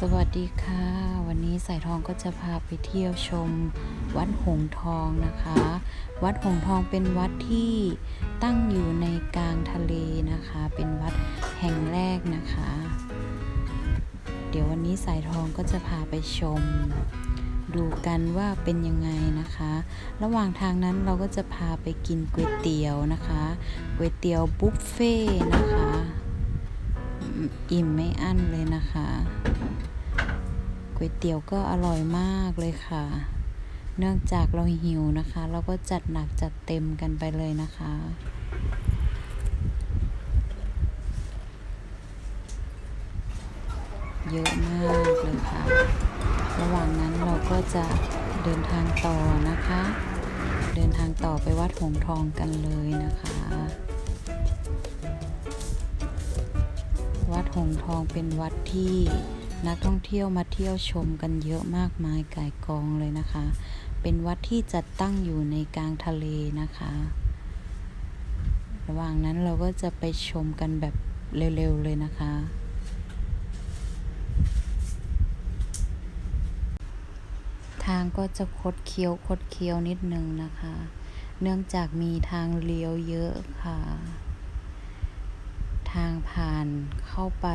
สวัสดีค่ะ วันนี้สายทองก็จะพาไปเที่ยวชม วัดหงทองนะคะ วัดหงทองเป็นวัดที่ตั้งอยู่ในกลางทะเลนะคะ เป็นวัดแห่งแรกนะคะ เดี๋ยววันนี้สายทองก็จะพาไปชม ดูกันว่าเป็นยังไงนะคะ ระหว่างทางนั้นเราก็จะพาไปกินก๋วยเตี๋ยวนะคะก๋วยเตี๋ยวบุฟเฟ่นะคะ อิ่มไม่อั้นเลยนะคะ ก๋วยเตี๋ยวก็อร่อยมากเลยค่ะ เนื่องจากเราหิวนะคะ เราก็จัดหนักจัดเต็มกันไปเลยนะคะเยอะมากเลยค่ะ ระหว่างนั้นเราก็จะเดินทางต่อนะคะ เดินทางต่อไปวัดหงทองกันเลยนะคะ วัดหงทองเป็นวัดที่นักท่องเที่ยวมาเที่ยวชมกันเยอะมากมายก่ายกองเลยนะคะ เป็นวัดที่จัดตั้งอยู่ในกลางทะเลนะคะ ระหว่างนั้นเราก็จะไปชมกันแบบเร็ว ๆ เลยนะคะ ทางก็จะคดเคี้ยวคดเคี้ยวนิดนึงนะคะ เนื่องจากมีทางเลี้ยวเยอะค่ะ ทางผ่านเข้าไป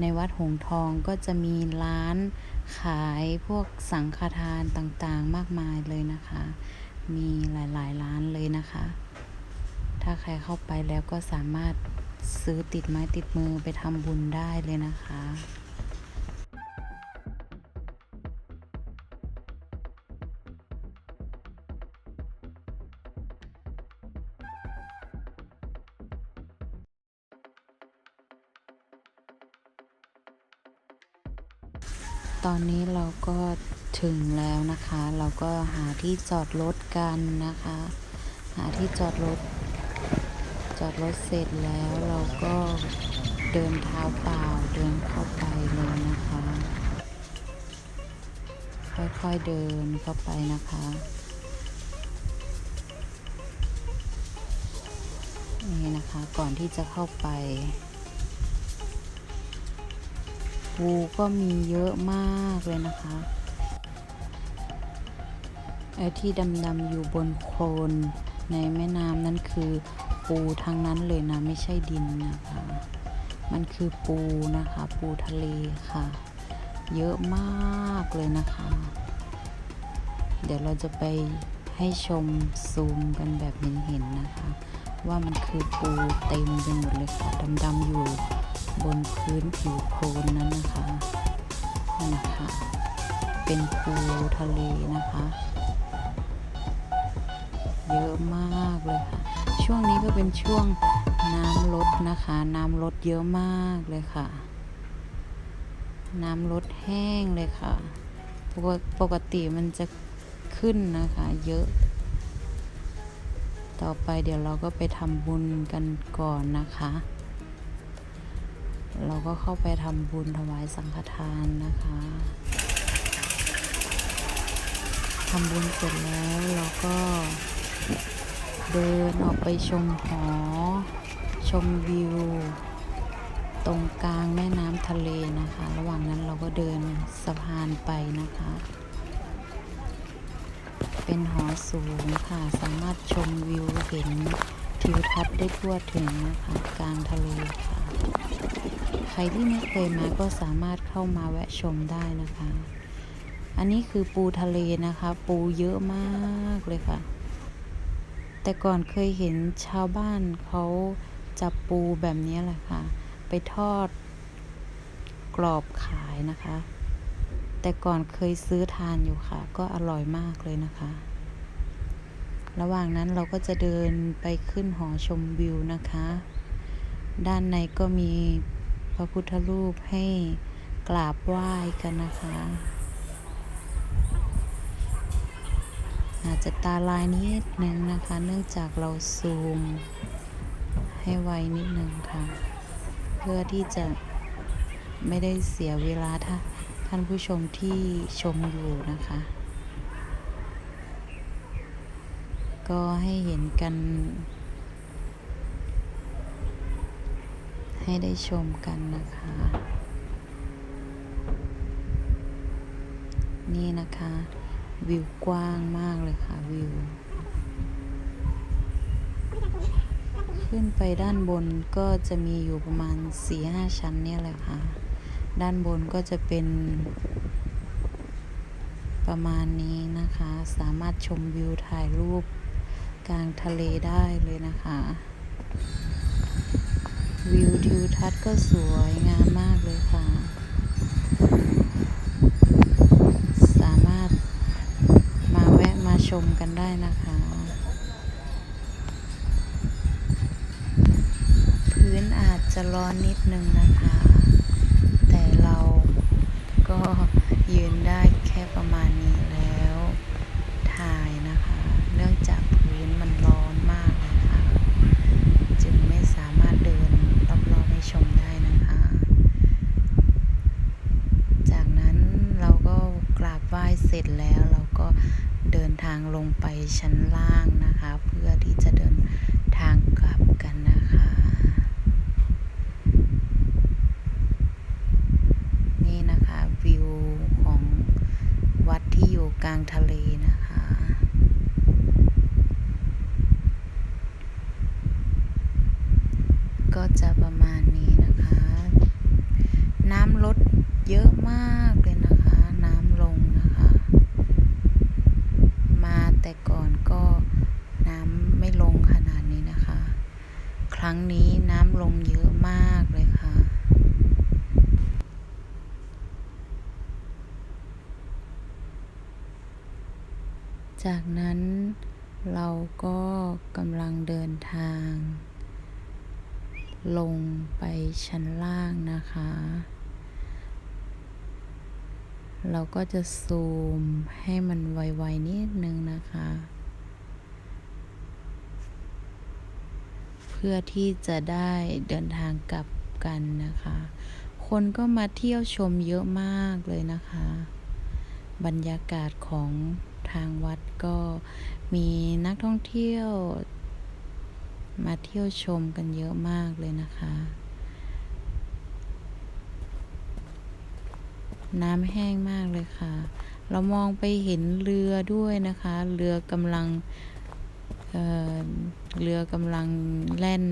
ในวัดหงทองก็จะมีร้านขายพวกสังฆทานต่างๆ มากมายเลยนะคะ มีหลายๆร้านเลยนะคะ ถ้าใครเข้าไปแล้วก็สามารถซื้อติดไม้ติดมือไปทำบุญได้เลยนะคะ ตอนนี้เราก็ถึงแล้วนะคะ เราก็หาที่จอดรถกันนะคะ หาที่จอดรถ จอดรถเสร็จแล้วเราก็เดินเท้าเปล่าเดินเข้าไปเลยนะคะ ค่อยๆเดินเข้าไปนะคะนี่นะคะก่อนที่จะเข้าไป ปูก็มีเยอะมากเลยนะคะไอ้ที่ดำๆอยู่บนโคลนในแม่น้ำนั่นคือปูทั้งนั้นเลยนะไม่ใช่ดินนะคะ มันคือปูนะคะ ปูทะเลค่ะ เยอะมากเลยนะคะ เดี๋ยวเราจะไปให้ชมซูมกันแบบเห็นๆนะคะ ว่ามันคือปูเต็มไปหมดเลยค่ะดำๆอยู่ บนพื้นผิวโคลนนั้นนะคะนั่นนะคะเป็นปูทะเลนะคะ เยอะมากเลยค่ะ ช่วงนี้ก็เป็นช่วงน้ำลดนะคะ น้ำลดเยอะมากเลยค่ะ น้ำลดแห้งเลยค่ะ ปกปกติมันจะขึ้นนะคะ เยอะ ต่อไปเดี๋ยวเราก็ไปทำบุญกันก่อนนะคะ เราก็เข้าไปทำบุญถวายสังฆทานนะคะทำบุญเสร็จแล้วเราก็เดินออกไปชมหอ ชมวิว ตรงกลางแม่น้ำทะเลนะคะ ระหว่างนั้นเราก็เดินสะพานไปนะคะ เป็นหอสูงค่ะ สามารถชมวิวเห็นทิวทัศน์ได้ทั่วถึงนะคะ กลางทะเลค่ะ รที่ไม่เคยมาก็สามารถเข้ามาแวะชมได้นะคะ อันนี้คือปูทะเลนะคะ ปูเยอะมากเลยค่ะ แต่ก่อนเคยเห็นชาวบ้านเขาจับปูแบบนี้แหละค่ะ ไปทอดกรอบขายนะคะ แต่ก่อนเคยซื้อทานอยู่ค่ะ ก็อร่อยมากเลยนะคะ ระหว่างนั้นเราก็จะเดินไปขึ้นหอชมวิวนะคะ ด้านในก็มี พระพุทธรูปให้กราบไหว้กันนะคะ อาจจะตาลายนิดนึงนะคะ เนื่องจากเราซูม ให้ไวนิดนึงค่ะ เพื่อที่จะไม่ได้เสียเวลาถ้าท่านผู้ชมที่ชมอยู่นะคะ ก็ให้เห็นกัน ให้ได้ชมกันนะคะ นี่นะคะ วิวกว้างมากเลยค่ะวิว ขึ้นไปด้านบนก็จะมีอยู่ประมาณ 4-5 ชั้นเนี่ยแหละค่ะ ด้านบนก็จะเป็นประมาณนี้นะคะ สามารถชมวิวถ่ายรูปกลางทะเลได้เลยนะคะ ทัศน์ก็สวยงามมากเลยค่ะ สามารถมาแวะมาชมกันได้นะคะ พื้นอาจจะร้อนนิดนึงนะคะ แต่เราก็ยืนได้แค่ประมาณนี้แล้ว ถ่ายนะคะ เนื่องจากพื้นมันร้อนมากเลยค่ะ จึงไม่สามารถเดินรอบๆให้ชมได้นะคะ จากนั้นเราก็กราบไหว้เส ร็จแล้วเราก็เดินทางลงไปชั้นล่างนะคะ เพื่อที่จะเดินทางกลับกันนะคะ นี่นะคะวิวของวัดที่อยู่กลางทะเลนะคะก็จะประมาณนี้นะคะ น้ำลดเยอะมากเลยนะคะ น้ำลงนะคะ มาแต่ก่อนก็น้ำไม่ลงขนาดนี้นะคะ ครั้งนี้น้ำลงเยอะมากเลยค่ะ จากนั้นเราก็กำลังเดินทาง ลงไปชั้นล่างนะคะ เราก็จะซูมให้มันไวๆนิดนึงนะคะ เพื่อที่จะได้เดินทางกลับกันนะคะ คนก็มาเที่ยวชมเยอะมากเลยนะคะ บรรยากาศของ ทางวัดก็มีนักท่องเที่ยว มาเที่ยวชมกันเยอะมากเลยนะคะ น้ำแห้งมากเลยค่ะ เรามองไปเห็นเรือด้วยนะคะ เรือกำลังเเรือกำลังแล่น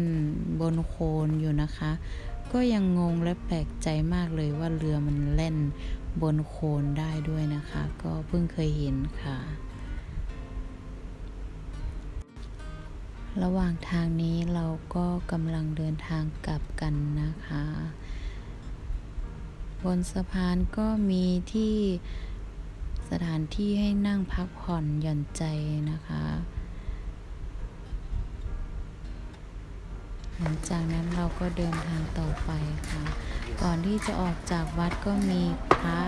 บนโคลนอยู่นะคะ ก็ยังงงและแปลกใจมากเลยว่าเรือมันเล่น บนโคลนได้ด้วยนะคะ ก็เพิ่งเคยเห็นค่ะ ระหว่างทางนี้เราก็กำลังเดินทางกลับกันนะคะ บนสะพานก็มีที่สถานที่ให้นั่งพักผ่อนหย่อนใจนะคะ หลังจากนั้นเราก็เดินทางต่อไปค่ะ ก่อนที่จะออกจากวัดก็มีพระ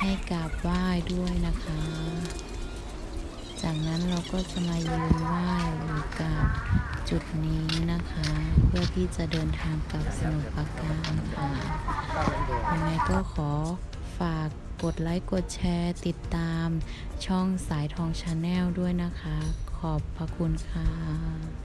ให้กราบไหว้ด้วยนะคะ จากนั้นเราก็จะมายืนไหว้อยู่กับจุดนี้นะคะ เพื่อที่จะเดินทางกลับสมุทรปราการค่ะยังไงก็ขอฝากกดไลค์กดแชร์ติดตามช่องสายทองชาแนลด้วยนะคะ ขอบพระคุณค่ะ